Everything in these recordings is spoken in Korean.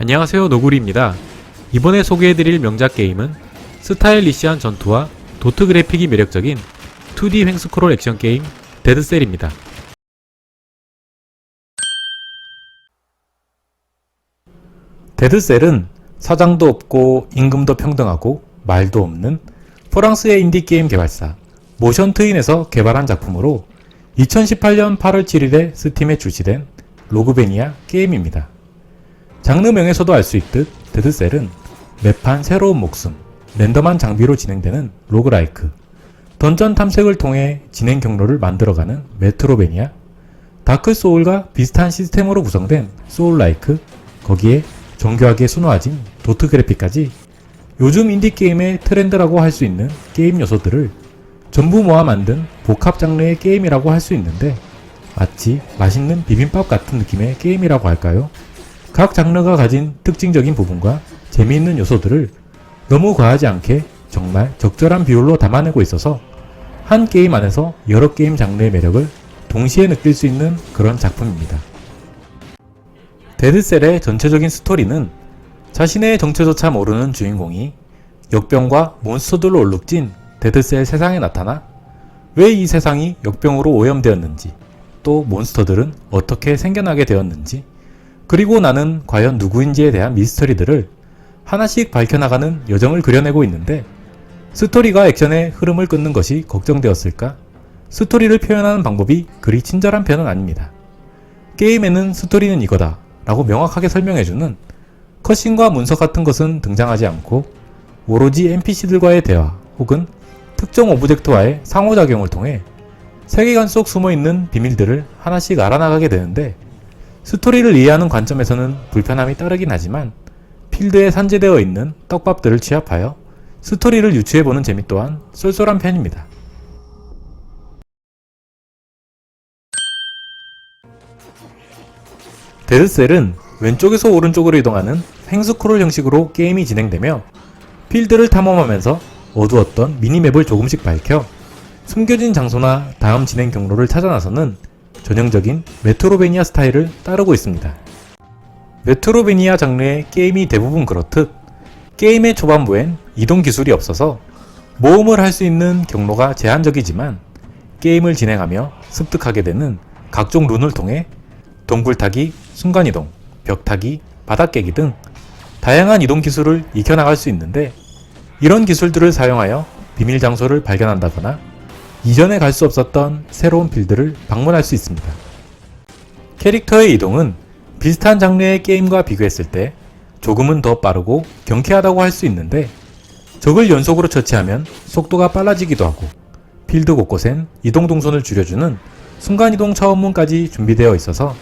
안녕하세요 노구리입니다. 이번에 소개해드릴 명작 게임은 스타일리시한 전투와 도트 그래픽이 매력적인 2D 횡스크롤 액션 게임 데드셀입니다. 데드셀은 사장도 없고 임금도 평등하고 말도 없는 프랑스의 인디게임 개발사 모션 트윈에서 개발한 작품으로 2018년 8월 7일에 스팀에 출시된 로그베니아 게임입니다. 장르명에서도 알 수 있듯 데드셀은 매판 새로운 목숨, 랜덤한 장비로 진행되는 로그라이크, 던전 탐색을 통해 진행 경로를 만들어가는 메트로베니아, 다크 소울과 비슷한 시스템으로 구성된 소울라이크, 거기에 정교하게 순화진 도트 그래픽까지 요즘 인디게임의 트렌드라고 할 수 있는 게임 요소들을 전부 모아 만든 복합 장르의 게임이라고 할 수 있는데 마치 맛있는 비빔밥 같은 느낌의 게임이라고 할까요? 각 장르가 가진 특징적인 부분과 재미있는 요소들을 너무 과하지 않게 정말 적절한 비율로 담아내고 있어서 한 게임 안에서 여러 게임 장르의 매력을 동시에 느낄 수 있는 그런 작품입니다. 데드셀의 전체적인 스토리는 자신의 정체조차 모르는 주인공이 역병과 몬스터들로 얼룩진 데드셀 세상에 나타나 왜 이 세상이 역병으로 오염되었는지 또 몬스터들은 어떻게 생겨나게 되었는지 그리고 나는 과연 누구인지에 대한 미스터리들을 하나씩 밝혀나가는 여정을 그려내고 있는데 스토리가 액션의 흐름을 끊는 것이 걱정되었을까? 스토리를 표현하는 방법이 그리 친절한 편은 아닙니다. 게임에는 스토리는 이거다 라고 명확하게 설명해주는 컷신과 문서 같은 것은 등장하지 않고 오로지 NPC들과의 대화 혹은 특정 오브젝트와의 상호작용을 통해 세계관 속 숨어있는 비밀들을 하나씩 알아나가게 되는데 스토리를 이해하는 관점에서는 불편함이 따르긴 하지만 필드에 산재되어 있는 떡밥들을 취합하여 스토리를 유추해보는 재미 또한 쏠쏠한 편입니다. 데드셀은 왼쪽에서 오른쪽으로 이동하는 횡스크롤 형식으로 게임이 진행되며 필드를 탐험하면서 어두웠던 미니맵을 조금씩 밝혀 숨겨진 장소나 다음 진행 경로를 찾아 나서는 전형적인 메트로베니아 스타일을 따르고 있습니다. 메트로베니아 장르의 게임이 대부분 그렇듯 게임의 초반부엔 이동 기술이 없어서 모험을 할 수 있는 경로가 제한적이지만 게임을 진행하며 습득하게 되는 각종 룬을 통해 동굴 타기, 순간이동, 벽 타기, 바닥 깨기 등 다양한 이동 기술을 익혀나갈 수 있는데 이런 기술들을 사용하여 비밀 장소를 발견한다거나 이전에 갈 수 없었던 새로운 필드를 방문할 수 있습니다. 캐릭터의 이동은 비슷한 장르의 게임과 비교했을 때 조금은 더 빠르고 경쾌하다고 할 수 있는데 적을 연속으로 처치하면 속도가 빨라지기도 하고 필드 곳곳엔 이동 동선을 줄여주는 순간이동 차원문까지 준비되어 있어서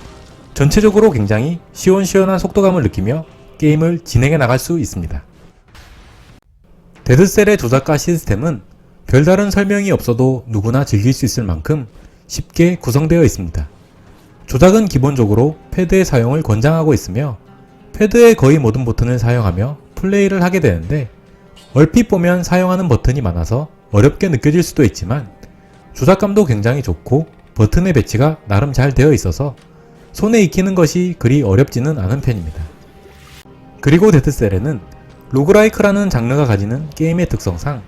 전체적으로 굉장히 시원시원한 속도감을 느끼며 게임을 진행해 나갈 수 있습니다. 데드셀의 조작가 시스템은 별다른 설명이 없어도 누구나 즐길 수 있을 만큼 쉽게 구성되어 있습니다. 조작은 기본적으로 패드의 사용을 권장하고 있으며 패드의 거의 모든 버튼을 사용하며 플레이를 하게 되는데 얼핏 보면 사용하는 버튼이 많아서 어렵게 느껴질 수도 있지만 조작감도 굉장히 좋고 버튼의 배치가 나름 잘 되어 있어서 손에 익히는 것이 그리 어렵지는 않은 편입니다. 그리고 데드셀에는 로그라이크라는 장르가 가지는 게임의 특성상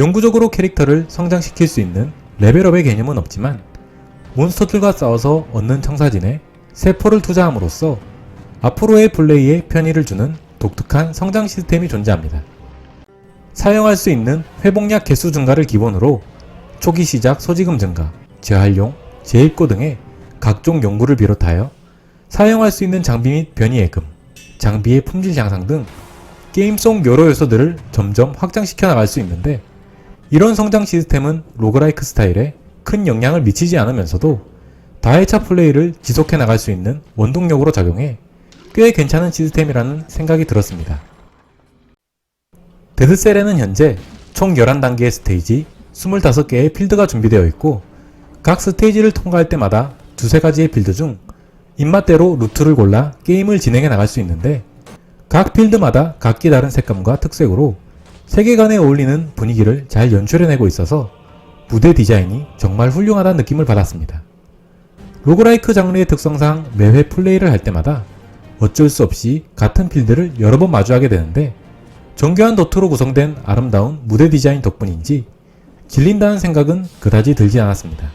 영구적으로 캐릭터를 성장시킬 수 있는 레벨업의 개념은 없지만 몬스터들과 싸워서 얻는 청사진에 세포를 투자함으로써 앞으로의 플레이에 편의를 주는 독특한 성장 시스템이 존재합니다. 사용할 수 있는 회복약 개수 증가를 기본으로 초기 시작 소지금 증가, 재활용, 재입고 등의 각종 연구를 비롯하여 사용할 수 있는 장비 및 변이 예금, 장비의 품질 향상 등 게임 속 여러 요소들을 점점 확장시켜 나갈 수 있는데 이런 성장 시스템은 로그라이크 스타일에 큰 영향을 미치지 않으면서도 다회차 플레이를 지속해 나갈 수 있는 원동력으로 작용해 꽤 괜찮은 시스템이라는 생각이 들었습니다. 데드셀에는 현재 총 11단계의 스테이지 25개의 필드가 준비되어 있고 각 스테이지를 통과할 때마다 두세 가지의 필드 중 입맛대로 루트를 골라 게임을 진행해 나갈 수 있는데 각 필드마다 각기 다른 색감과 특색으로 세계관에 어울리는 분위기를 잘 연출해내고 있어서 무대 디자인이 정말 훌륭하다는 느낌을 받았습니다. 로그라이크 장르의 특성상 매회 플레이를 할 때마다 어쩔 수 없이 같은 필드를 여러 번 마주하게 되는데 정교한 도트로 구성된 아름다운 무대 디자인 덕분인지 질린다는 생각은 그다지 들지 않았습니다.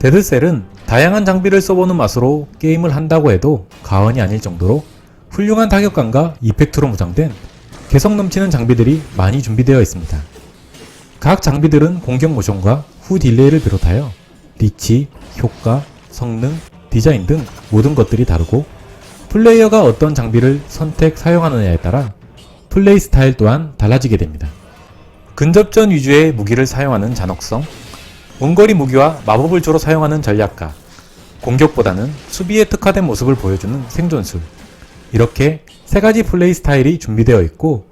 데드셀은 다양한 장비를 써보는 맛으로 게임을 한다고 해도 과언이 아닐 정도로 훌륭한 타격감과 이펙트로 무장된 개성 넘치는 장비들이 많이 준비되어 있습니다. 각 장비들은 공격 모션과 후 딜레이를 비롯하여 리치, 효과, 성능, 디자인 등 모든 것들이 다르고 플레이어가 어떤 장비를 선택 사용하느냐에 따라 플레이 스타일 또한 달라지게 됩니다. 근접전 위주의 무기를 사용하는 잔혹성, 원거리 무기와 마법을 주로 사용하는 전략가, 공격보다는 수비에 특화된 모습을 보여주는 생존술, 이렇게 세 가지 플레이 스타일이 준비되어 있고,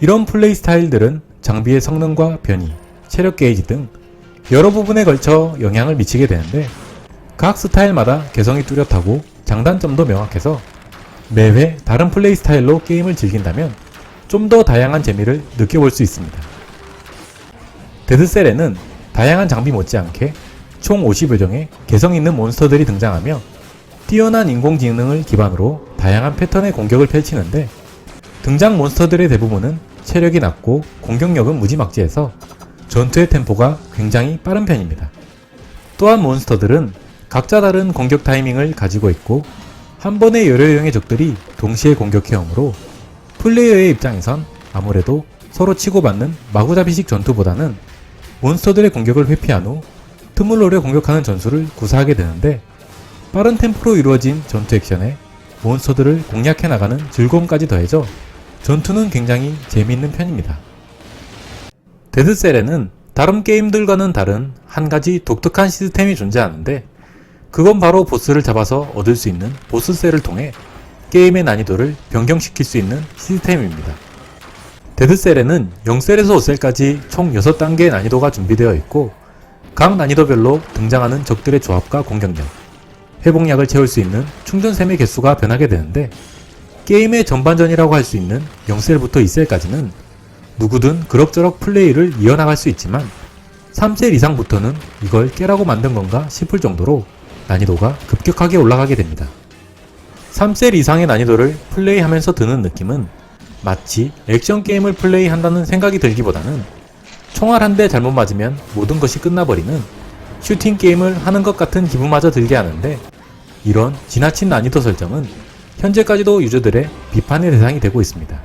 이런 플레이 스타일들은 장비의 성능과 변이, 체력 게이지 등 여러 부분에 걸쳐 영향을 미치게 되는데, 각 스타일마다 개성이 뚜렷하고 장단점도 명확해서 매회 다른 플레이 스타일로 게임을 즐긴다면 좀 더 다양한 재미를 느껴볼 수 있습니다. 데드셀에는 다양한 장비 못지않게 총 50여 종의 개성 있는 몬스터들이 등장하며 뛰어난 인공지능을 기반으로 다양한 패턴의 공격을 펼치는데 등장 몬스터들의 대부분은 체력이 낮고 공격력은 무지막지해서 전투의 템포가 굉장히 빠른 편입니다. 또한 몬스터들은 각자 다른 공격 타이밍을 가지고 있고 한 번에 여러 유형의 적들이 동시에 공격해 오므로 플레이어의 입장에선 아무래도 서로 치고받는 마구잡이식 전투보다는 몬스터들의 공격을 회피한 후 노려 공격하는 전술을 구사하게 되는데 빠른 템포로 이루어진 전투 액션에 몬스터들을 공략해 나가는 즐거움까지 더해져 전투는 굉장히 재미있는 편입니다. 데드셀에는 다른 게임들과는 다른 한 가지 독특한 시스템이 존재하는데 그건 바로 보스를 잡아서 얻을 수 있는 보스셀을 통해 게임의 난이도를 변경시킬 수 있는 시스템입니다. 데드셀에는 0셀에서 5셀까지 총 6단계의 난이도가 준비되어 있고 각 난이도별로 등장하는 적들의 조합과 공격력, 회복약을 채울 수 있는 충전샘의 개수가 변하게 되는데 게임의 전반전이라고 할 수 있는 0셀부터 2셀까지는 누구든 그럭저럭 플레이를 이어나갈 수 있지만 3셀 이상부터는 이걸 깨라고 만든 건가 싶을 정도로 난이도가 급격하게 올라가게 됩니다. 3셀 이상의 난이도를 플레이하면서 드는 느낌은 마치 액션 게임을 플레이한다는 생각이 들기보다는 총알 한 대 잘못 맞으면 모든 것이 끝나버리는 슈팅 게임을 하는 것 같은 기분마저 들게 하는데 이런 지나친 난이도 설정은 현재까지도 유저들의 비판의 대상이 되고 있습니다.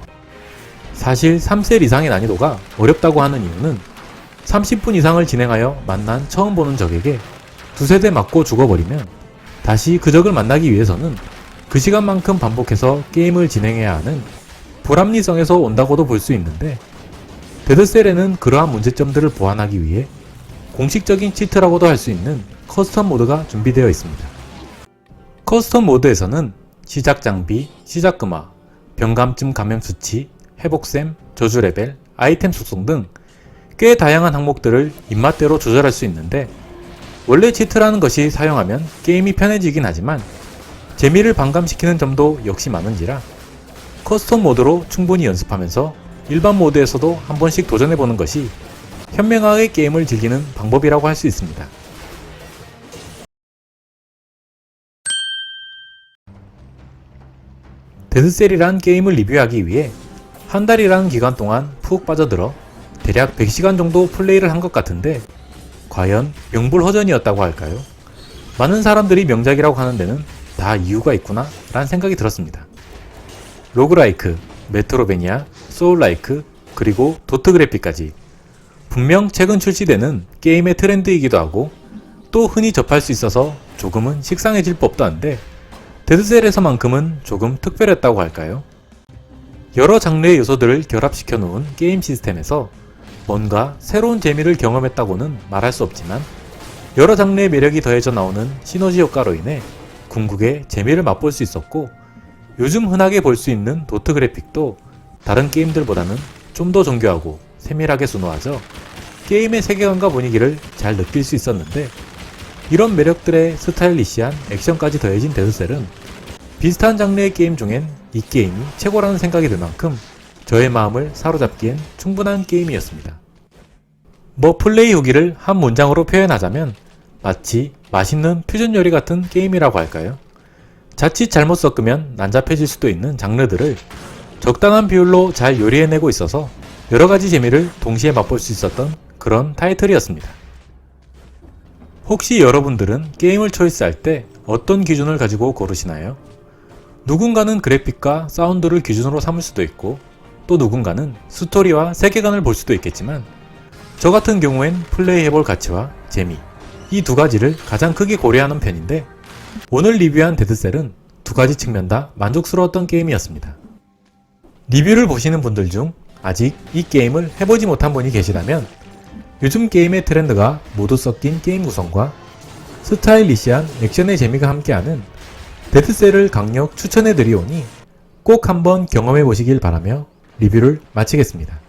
사실 3셀 이상의 난이도가 어렵다고 하는 이유는 30분 이상을 진행하여 만난 처음 보는 적에게 두세 대 맞고 죽어버리면 다시 그 적을 만나기 위해서는 그 시간만큼 반복해서 게임을 진행해야 하는 불합리성에서 온다고도 볼 수 있는데 데드셀에는 그러한 문제점들을 보완하기 위해 공식적인 치트라고도 할 수 있는 커스텀 모드가 준비되어 있습니다. 커스텀 모드에서는 시작 장비, 시작 금화, 병감증 감염 수치, 회복샘, 저주 레벨, 아이템 속성 등 꽤 다양한 항목들을 입맛대로 조절할 수 있는데 원래 치트라는 것이 사용하면 게임이 편해지긴 하지만 재미를 반감시키는 점도 역시 많은지라 커스텀 모드로 충분히 연습하면서 일반 모드에서도 한 번씩 도전해보는 것이 현명하게 게임을 즐기는 방법이라고 할 수 있습니다. 데드셀이란 게임을 리뷰하기 위해 한 달이라는 기간 동안 푹 빠져들어 대략 100시간 정도 플레이를 한 것 같은데 과연 명불허전이었다고 할까요? 많은 사람들이 명작이라고 하는 데는 다 이유가 있구나 라는 생각이 들었습니다. 로그라이크, 메트로베니아, 소울라이크, 그리고 도트 그래픽까지 분명 최근 출시되는 게임의 트렌드이기도 하고 또 흔히 접할 수 있어서 조금은 식상해질 법도 한데 데드셀에서만큼은 조금 특별했다고 할까요? 여러 장르의 요소들을 결합시켜 놓은 게임 시스템에서 뭔가 새로운 재미를 경험했다고는 말할 수 없지만 여러 장르의 매력이 더해져 나오는 시너지 효과로 인해 궁극의 재미를 맛볼 수 있었고 요즘 흔하게 볼 수 있는 도트 그래픽도 다른 게임들보다는 좀 더 정교하고 세밀하게 순화하죠. 게임의 세계관과 분위기를 잘 느낄 수 있었는데 이런 매력들의 스타일리시한 액션까지 더해진 데드셀은 비슷한 장르의 게임 중엔 이 게임이 최고라는 생각이 들 만큼 저의 마음을 사로잡기엔 충분한 게임이었습니다. 뭐 플레이 후기를 한 문장으로 표현하자면 마치 맛있는 퓨전 요리 같은 게임이라고 할까요? 자칫 잘못 섞으면 난잡해질 수도 있는 장르들을 적당한 비율로 잘 요리해내고 있어서 여러 가지 재미를 동시에 맛볼 수 있었던 그런 타이틀이었습니다. 혹시 여러분들은 게임을 초이스할 때 어떤 기준을 가지고 고르시나요? 누군가는 그래픽과 사운드를 기준으로 삼을 수도 있고 또 누군가는 스토리와 세계관을 볼 수도 있겠지만 저 같은 경우엔 플레이해볼 가치와 재미 이 두 가지를 가장 크게 고려하는 편인데 오늘 리뷰한 데드셀은 두 가지 측면 다 만족스러웠던 게임이었습니다. 리뷰를 보시는 분들 중 아직 이 게임을 해보지 못한 분이 계시다면 요즘 게임의 트렌드가 모두 섞인 게임 구성과 스타일리시한 액션의 재미가 함께하는 데드셀을 강력 추천해드리오니 꼭 한번 경험해 보시길 바라며 리뷰를 마치겠습니다.